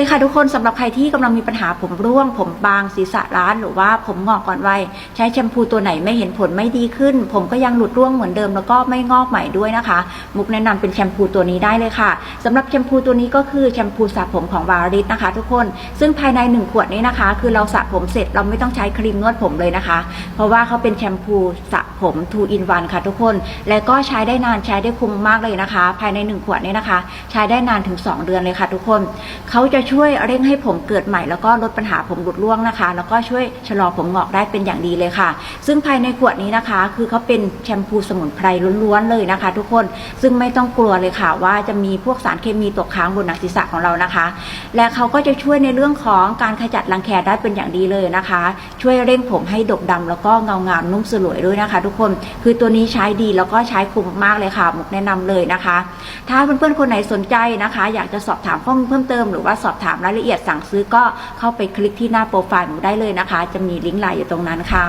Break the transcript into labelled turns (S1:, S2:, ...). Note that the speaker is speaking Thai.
S1: เคค่ะทุกคนสำหรับใครที่กำลังมีปัญหาผมร่วง ผมบางศีรษะล้าน หรือว่าผมงอกก่อนวัยใช้แชมพูตัวไหนไม่เห็นผลไม่ดีขึ้น ผมก็ยังหลุดร่วงเหมือนเดิมแล้วก็ไม่งอกใหม่ด้วยนะคะ มุกแนะนำเป็นแชมพูตัวนี้ได้เลยค่ะสำหรับแชมพูตัวนี้ก็คือแชมพูสระผมของวาริสนะคะ ทุกคนซึ่งภายในหนึ่งขวดนี้นะคะ คือเราสระผมเสร็จเราไม่ต้องใช้ครีมนวดผมเลยนะคะ เพราะว่าเขาเป็นแชมพูสระผม2 in 1ค่ะทุกคน และก็ใช้ได้นานใช้ได้คุ้มมากเลยนะคะ ภายใน 1 ขวดนี้นะคะ ใช้ได้นานถึง 2 เดือนเลยค่ะ ทุกคนเขาจะช่วยเร่งให้ผมเกิดใหม่แล้วก็ลดปัญหาผมหลุดร่วงนะคะ แล้วก็ช่วยชะลอผมงอกได้เป็นอย่างดีเลยค่ะ ซึ่งภายในขวดนี้นะคะ คือเขาเป็นแชมพูสมุนไพรล้วนๆเลยนะคะ ทุกคนซึ่งไม่ต้องกลัวเลยค่ะ ว่าจะมีพวกสารเคมีตกค้างบนหนังศีรษะของเรานะคะ และเขาก็จะช่วยในเรื่องของการขจัดรังแคได้เป็นอย่างดีเลยนะคะ ช่วยเร่งผมให้ดกดำแล้วก็เงางามนุ่มสลวยด้วยนะคะ ทุกคนคือตัวนี้ใช้ดีแล้วก็ใช้คุ้มมากเลยค่ะมุกแนะนำเลยนะคะ ถ้าเพื่อนๆคนไหนสนใจนะคะ อยากจะสอบถามข้อมูลเพิ่มเติมหรือว่าสอบถามรายละเอียดสั่งซื้อก็เข้าไปคลิกที่หน้าโปรไฟล์หนูได้เลยนะคะ จะมีลิงก์ไลน์อยู่ตรงนั้นค่ะ